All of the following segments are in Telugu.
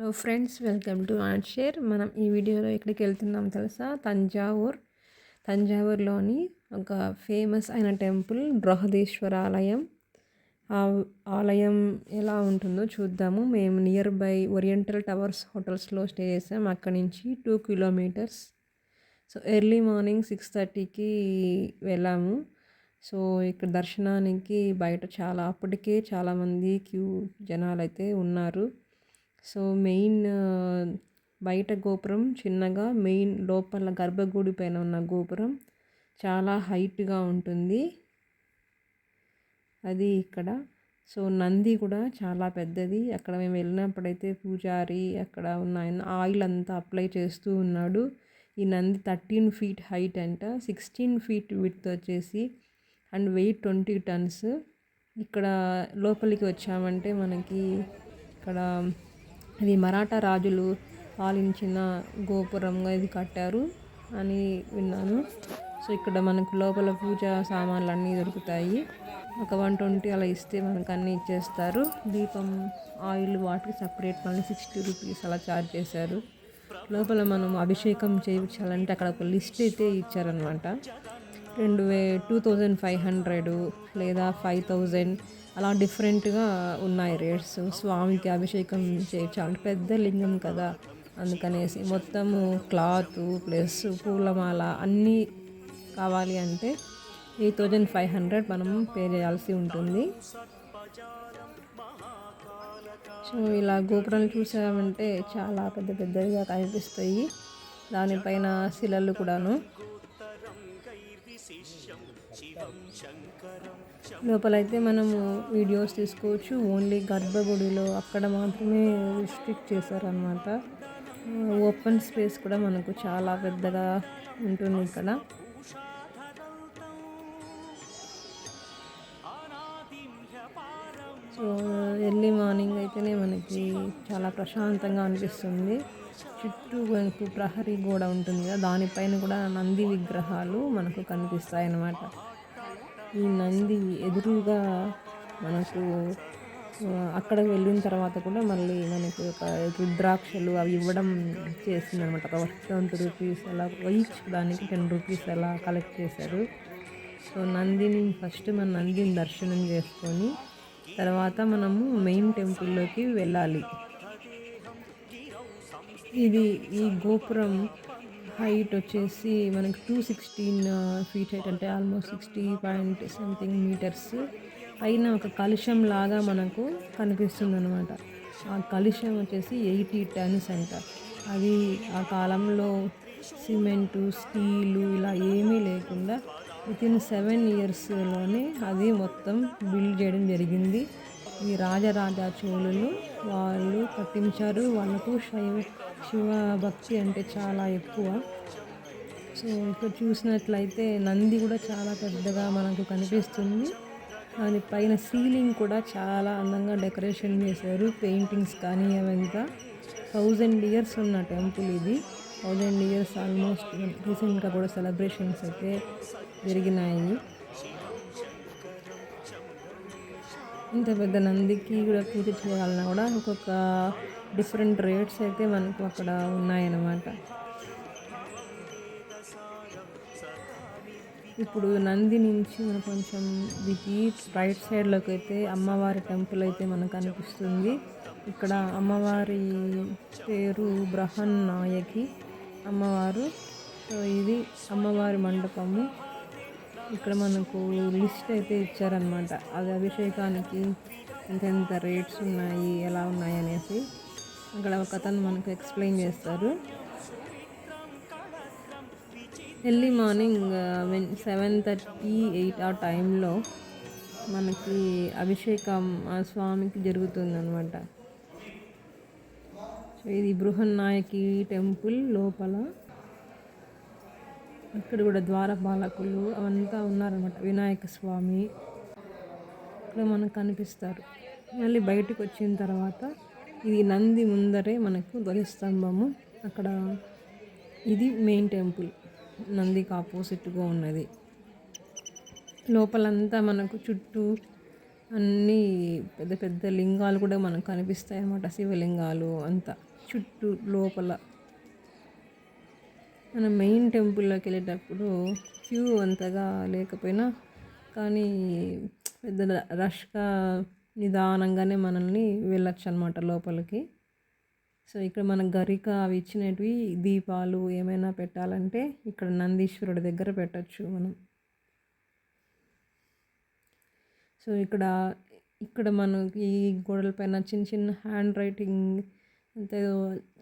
Hello friends welcome to art share మనం ఈ వీడియోలో ఎక్కడికి వెళ్తున్నాం తెలుసా? తంజావూర్. తంజావూర్లోని ఒక ఫేమస్ అయిన టెంపుల్ బృహదీశ్వర ఆలయం. ఆ ఆలయం ఎలా ఉంటుందో చూద్దాము. మేము నియర్ బై ఓరియంటల్ టవర్స్ హోటల్స్లో స్టే చేసాం. అక్కడి నుంచి two kilometers so early morning six థర్టీకి వెళ్ళాము. సో ఇక్కడ దర్శనానికి బయట చాలా అప్పటికే చాలామంది క్యూ జనాలు అయితే ఉన్నారు. సో మెయిన్ బయట గోపురం చిన్నగా మెయిన్ లోపల గర్భగుడి పైన ఉన్న గోపురం చాలా హైట్గా ఉంటుంది. అది ఇక్కడ. సో నంది కూడా చాలా పెద్దది. అక్కడ మేము వెళ్ళినప్పుడైతే పూజారి అక్కడ ఉన్న ఆయన ఆయిల్ అంతా అప్లై చేస్తూ ఉన్నాడు. ఈ నంది థర్టీన్ ఫీట్ హైట్ అంట. సిక్స్టీన్ ఫీట్ విత్ వచ్చేసి అండ్ వెయిట్ ట్వంటీ టన్స్. ఇక్కడ లోపలికి వచ్చామంటే మనకి ఇక్కడ ఇది మరాఠా రాజులు పాలించిన గోపురంగా ఇది కట్టారు అని విన్నాను. సో ఇక్కడ మనకు లోపల పూజ సామాన్లు అన్నీ దొరుకుతాయి. ఒక వన్ ట్వంటీ అలా ఇస్తే మనకు అన్నీ ఇచ్చేస్తారు. దీపం ఆయిల్ వాటికి సపరేట్ మళ్ళీ సిక్స్టీ రూపీస్ అలా ఛార్జ్ చేశారు. లోపల మనం అభిషేకం చేయించాలంటే అక్కడ ఒక లిస్ట్ అయితే ఇచ్చారనమాట రెండు వే టూ థౌజండ్ ఫైవ్ హండ్రెడ్ లేదా ఫైవ్ థౌజండ్ అలా డిఫరెంట్గా ఉన్నాయి రేట్స్. స్వామికి అభిషేకం చేయించాలి పెద్ద లింగం కదా. అందుకనేసి మొత్తము క్లాత్ ప్లస్ పూలమాల అన్నీ కావాలి అంటే ఎయిట్ థౌజండ్ ఫైవ్ హండ్రెడ్ మనం పే చేయాల్సి ఉంటుంది. సో ఇలా గోపురాలు చూసామంటే చాలా పెద్ద పెద్దవిగా కనిపిస్తాయి. దానిపైన శిలలు కూడాను. లోపలైతే మనము వీడియోస్ తీసుకోవచ్చు. ఓన్లీ గర్భగుడిలో అక్కడ మాత్రమే రిస్ట్రిక్ట్ చేశారనమాట ఓపెన్ స్పేస్ కూడా మనకు చాలా పెద్దగా ఉంటుంది ఇక్కడ. సో ఎర్లీ మార్నింగ్ అయితేనే మనకి చాలా ప్రశాంతంగా అనిపిస్తుంది. చుట్టూ మనకు ప్రహరీ గోడ ఉంటుంది కదా దానిపైన కూడా నంది విగ్రహాలు మనకు కనిపిస్తాయి అన్నమాట ఈ నంది ఎదురుగా మనకు అక్కడికి వెళ్ళిన తర్వాత కూడా మళ్ళీ మనకి ఒక రుద్రాక్షలు అవి ఇవ్వడం చేసింది అనమాట ఒక ట్వంటీ రూపీస్ అలా ఈచ్ దానికి టెన్ రూపీస్ అలా కలెక్ట్ చేశారు. సో నందిని ఫస్ట్ మన నందిని దర్శనం చేసుకొని తర్వాత మనము మెయిన్ టెంపుల్లోకి వెళ్ళాలి. ఇది ఈ గోపురం హైట్ వచ్చేసి మనకి టూ సిక్స్టీన్ ఫీట్ హైట్ అంటే almost sixty point something meters. పైన ఒక కలుషం లాగా మనకు కనిపిస్తుంది అనమాట ఆ కలుషం వచ్చేసి ఎయిటీ టన్స్ అంట అది ఆ కాలంలో సిమెంటు స్టీలు ఇలా ఏమీ లేకుండా వితిన్ సెవెన్ ఇయర్స్లోనే అది మొత్తం బిల్డ్ చేయడం జరిగింది. ఈ రాజరాజా చోళులు వాళ్ళు కట్టించారు వాళ్ళకు శైవ శివ భక్తి అంటే చాలా ఎక్కువ. సో ఇక్కడ చూసినట్లయితే నంది కూడా చాలా పెద్దగా మనకు కనిపిస్తుంది. దానిపైన సీలింగ్ కూడా చాలా అందంగా డెకరేషన్ చేశారు. పెయింటింగ్స్ కానీ అవంతా. థౌజండ్ ఇయర్స్ ఉన్న టెంపుల్ ఇది. థౌజండ్ ఇయర్స్ ఆల్మోస్ట్ రీసెంట్గా కూడా సెలబ్రేషన్స్ అయితే జరిగినాయి. ఇంత పెద్ద నందికి కూడా పూజ చేయాలన్నా కూడా ఒక్కొక్క డిఫరెంట్ రేట్స్ అయితే మనకు అక్కడ ఉన్నాయన్నమాట. ఇప్పుడు నంది నుంచి మనం కొంచెం దిగి రైట్ సైడ్లోకి అయితే అమ్మవారి టెంపుల్ అయితే మనకు అనిపిస్తుంది. ఇక్కడ అమ్మవారి పేరు బ్రహన్ నాయకి అమ్మవారు. సో ఇది అమ్మవారి మండపము. ఇక్కడ మనకు లిస్ట్ అయితే ఇచ్చారనమాట అది అభిషేకానికి ఎంతెంత రేట్స్ ఉన్నాయి ఎలా ఉన్నాయి అనేసి అక్కడ ఒక అతను మనకు ఎక్స్ప్లెయిన్ చేస్తారు. Early morning seven thirty eight ఆ టైంలో మనకి అభిషేకం ఆ స్వామికి జరుగుతుంది అనమాట సో ఇది బృహన్నాయకి టెంపుల్ లోపల. ఇక్కడ కూడా ద్వారపాలకులు అవంతా ఉన్నారనమాట వినాయక స్వామి ఇక్కడ మనకు కనిపిస్తారు. మళ్ళీ బయటకు వచ్చిన తర్వాత ఇది నంది ముందరే మనకు ధ్వజస్తంభము. అక్కడ ఇది మెయిన్ టెంపుల్ నందికి ఆపోజిట్గా ఉన్నది. లోపలంతా మనకు చుట్టూ అన్నీ పెద్ద పెద్ద లింగాలు కూడా మనకు కనిపిస్తాయి అన్నమాట శివలింగాలు అంతా. చుట్టూ లోపల మనం మెయిన్ టెంపుల్లోకి వెళ్ళేటప్పుడు క్యూ అంతగా లేకపోయినా కానీ పెద్ద రష్గా నిదానంగానే మనల్ని వెళ్ళొచ్చు అనమాట లోపలికి. సో ఇక్కడ మన గరిక అవి ఇచ్చినవి దీపాలు ఏమైనా పెట్టాలంటే ఇక్కడ నందీశ్వరుడి దగ్గర పెట్టచ్చు మనం. సో ఇక్కడ ఇక్కడ మనకి ఈ గోడల పైన చిన్న చిన్న హ్యాండ్ రైటింగ్ అంత ఏదో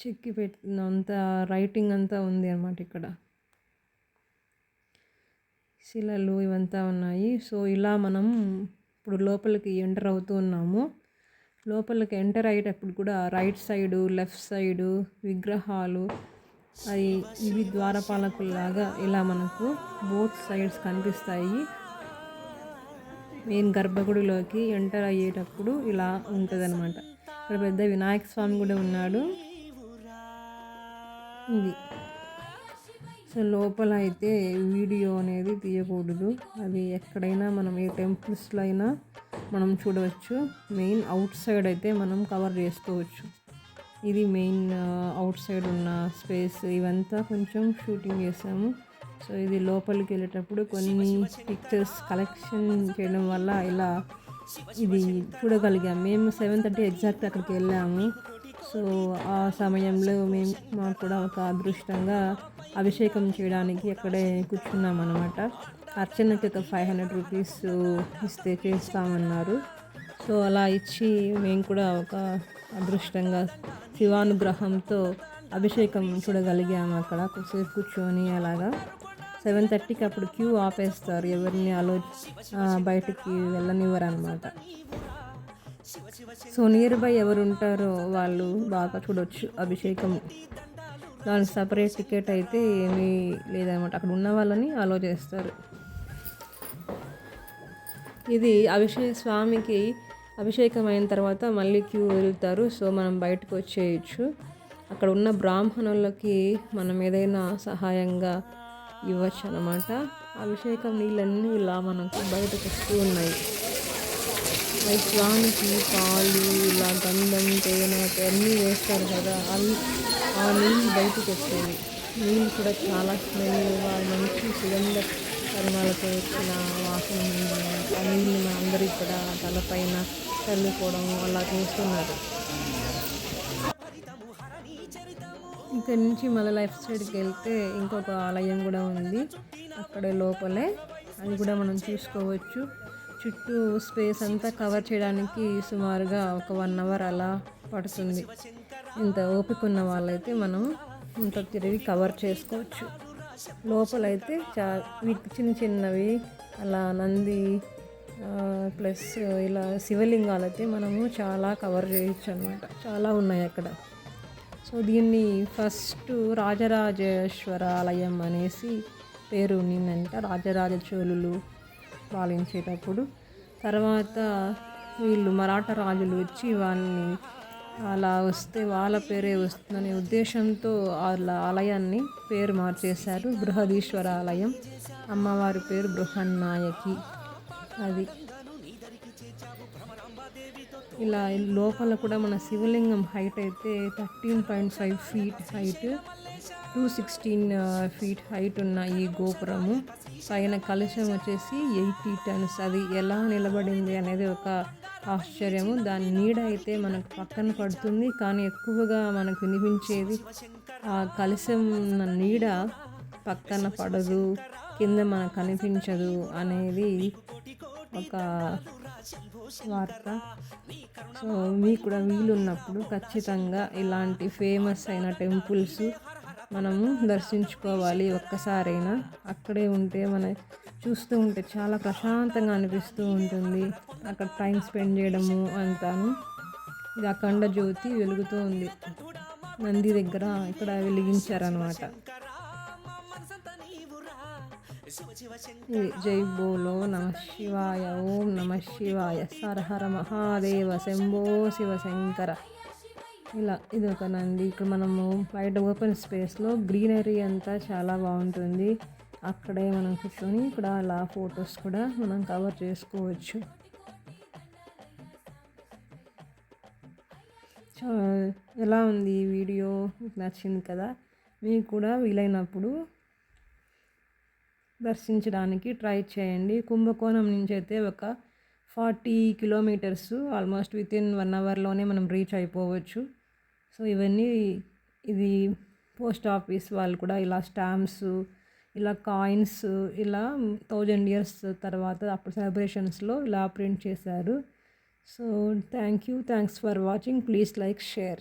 చెక్కి పెట్టిన అంత రైటింగ్ అంతా ఉంది అనమాట ఇక్కడ. శిలలు ఇవంతా ఉన్నాయి. సో ఇలా మనం ఇప్పుడు లోపలికి ఎంటర్ అవుతూ ఉన్నాము. లోపలికి ఎంటర్ అయ్యేటప్పుడు కూడా రైట్ సైడు లెఫ్ట్ సైడు విగ్రహాలు అవి ఇవి ద్వారపాలకుల్లాగా ఇలా మనకు బోత్ సైడ్స్ కనిపిస్తాయి. మెయిన్ గర్భగుడిలోకి ఎంటర్ అయ్యేటప్పుడు ఇలా ఉంటుంది అనమాట ఇక్కడ పెద్ద వినాయక స్వామి కూడా ఉన్నాడు. ఇది. సో లోపల అయితే వీడియో అనేది తీయకూడదు. అది ఎక్కడైనా మనం ఏ టెంపుల్స్లో అయినా మనం చూడవచ్చు. మెయిన్ అవుట్ సైడ్ అయితే మనం కవర్ చేసుకోవచ్చు. ఇది మెయిన్ అవుట్ సైడ్ ఉన్న స్పేస్. ఇవంతా కొంచెం షూటింగ్ చేసాము. సో ఇది లోపలికి వెళ్ళేటప్పుడు కొన్ని పిక్చర్స్ కలెక్షన్ చేయడం వల్ల ఇలా ఇది చూడగలిగాం. మేము సెవెన్ థర్టీ ఎగ్జాక్ట్ అక్కడికి వెళ్ళాము. సో ఆ సమయంలో మేము మాకు కూడా ఒక అదృష్టంగా అభిషేకం చేయడానికి అక్కడే కూర్చున్నాం అనమాట అర్చనకి ఒక ఫైవ్ హండ్రెడ్ రూపీస్ ఇస్తే చేస్తామన్నారు. సో అలా ఇచ్చి మేము కూడా ఒక అదృష్టంగా శివానుగ్రహంతో అభిషేకం చూడగలిగాము అక్కడ. కొద్దిసేపు కూర్చొని అలాగా. సెవెన్ థర్టీకి అప్పుడు క్యూ ఆపేస్తారు. ఎవరిని అలో బయటికి వెళ్ళనివ్వరు అనమాట సో నియర్ బై ఎవరు ఉంటారో వాళ్ళు బాగా చూడొచ్చు అభిషేకం. దానికి సపరేట్ టికెట్ అయితే ఏమీ లేదనమాట అక్కడ ఉన్న వాళ్ళని అలో చేస్తారు. ఇది అభిషేక స్వామికి అభిషేకం అయిన తర్వాత మళ్ళీ క్యూ వెళ్తారు. సో మనం బయటకు వచ్చేయచ్చు. అక్కడ ఉన్న బ్రాహ్మణులకి మనం ఏదైనా సహాయంగా ఇవ్వచ్చు అనమాట అభిషేకం నీళ్ళన్నీ ఇలా మనకు బయటకు వస్తూ ఉన్నాయి. స్వామికి పాలు ఇలా గంధం తేనె అన్నీ వేస్తారు కదా. అవి ఆ నీళ్ళు బయటకు వచ్చేవి నీళ్ళు కూడా చాలా స్మెల్గా మంచి సుగంధ పరిమాలతో వచ్చిన వాసన ఆ నీళ్ళు అందరూ ఇక్కడ తలపైన చల్లుకోవడం అలా చేస్తున్నారు. ఇక్కడ నుంచి మళ్ళీ లెఫ్ట్ సైడ్కి వెళ్తే ఇంకొక ఆలయం కూడా ఉంది అక్కడే లోపలే. అది కూడా మనం చూసుకోవచ్చు. చుట్టూ స్పేస్ అంతా కవర్ చేయడానికి సుమారుగా ఒక వన్ అవర్ అలా పడుతుంది. ఇంత ఓపిక ఉన్న వాళ్ళైతే మనం ఇంత తిరిగి కవర్ చేసుకోవచ్చు. లోపలైతే చా వీటి చిన్న చిన్నవి అలా నంది ప్లస్ ఇలా శివలింగాలు అయితే మనము చాలా కవర్ చేయొచ్చు అనమాట చాలా ఉన్నాయి అక్కడ. సో దీన్ని ఫస్ట్ రాజరాజేశ్వర ఆలయం అనేసి పేరు ఉన్నిందంట. రాజరాజ చోళులు పాలించేటప్పుడు తర్వాత వీళ్ళు మరాఠా రాజులు వచ్చి వాళ్ళని అలా వస్తే వాళ్ళ పేరే వస్తుందనే ఉద్దేశంతో వాళ్ళ ఆలయాన్ని పేరు మార్చేశారు బృహదీశ్వర ఆలయం అమ్మవారి పేరు బృహన్నాయకి. అది ఇలా లోపల కూడా మన శివలింగం హైట్ అయితే thirteen point five feet height two sixteen feet height ఉన్న ఈ గోపురము. పైన కలుషం వచ్చేసి ఎయిటీ టన్స్ అది ఎలా నిలబడింది అనేది ఒక ఆశ్చర్యము. దాని నీడ అయితే మనకు పక్కన పడుతుంది కానీ ఎక్కువగా మనకు వినిపించేది ఆ కలుషం నీడ పక్కన పడదు కింద మనకు కనిపించదు అనేది ఒక వార్త. సో మీకు కూడా వీలున్నప్పుడు ఖచ్చితంగా ఇలాంటి ఫేమస్ అయిన టెంపుల్స్ మనము దర్శించుకోవాలి ఒక్కసారైనా. అక్కడే ఉంటే మన చూస్తూ ఉంటే చాలా ప్రశాంతంగా అనిపిస్తూ ఉంటుంది. అక్కడ టైం స్పెండ్ చేయడము అంతాను. ఇది అఖండ జ్యోతి వెలుగుతూ ఉంది. నంది దగ్గర ఇక్కడ వెలిగించారనమాట జై బోలో నమ శివాయ ఓం నమ శివాయ సరహర మహాదేవ శంభో శివశంకర ఇలా ఇది ఒక నంది. ఇక్కడ మనము బయట ఓపెన్ స్పేస్లో గ్రీనరీ అంతా చాలా బాగుంటుంది. అక్కడే మనం కూర్చొని ఇక్కడ అలా ఫొటోస్ కూడా మనం కవర్ చేసుకోవచ్చు. ఎలా ఉంది ఈ వీడియో? మీకు నచ్చింది కదా? మీకు కూడా వీలైనప్పుడు దర్శించడానికి ట్రై చేయండి. కుంభకోణం నుంచి అయితే ఒక forty kilometers almost within one అవర్లోనే మనం రీచ్ అయిపోవచ్చు. సో ఇవన్నీ ఇది పోస్ట్ ఆఫీస్ వాళ్ళు కూడా ఇలా స్టాంప్స్ ఇలా కాయిన్స్ ఇలా థౌజండ్ ఇయర్స్ తర్వాత అప్పుడు సెలబ్రేషన్స్లో ఇలా ప్రింట్ చేశారు. So thank you. Thanks for watching. Please like share.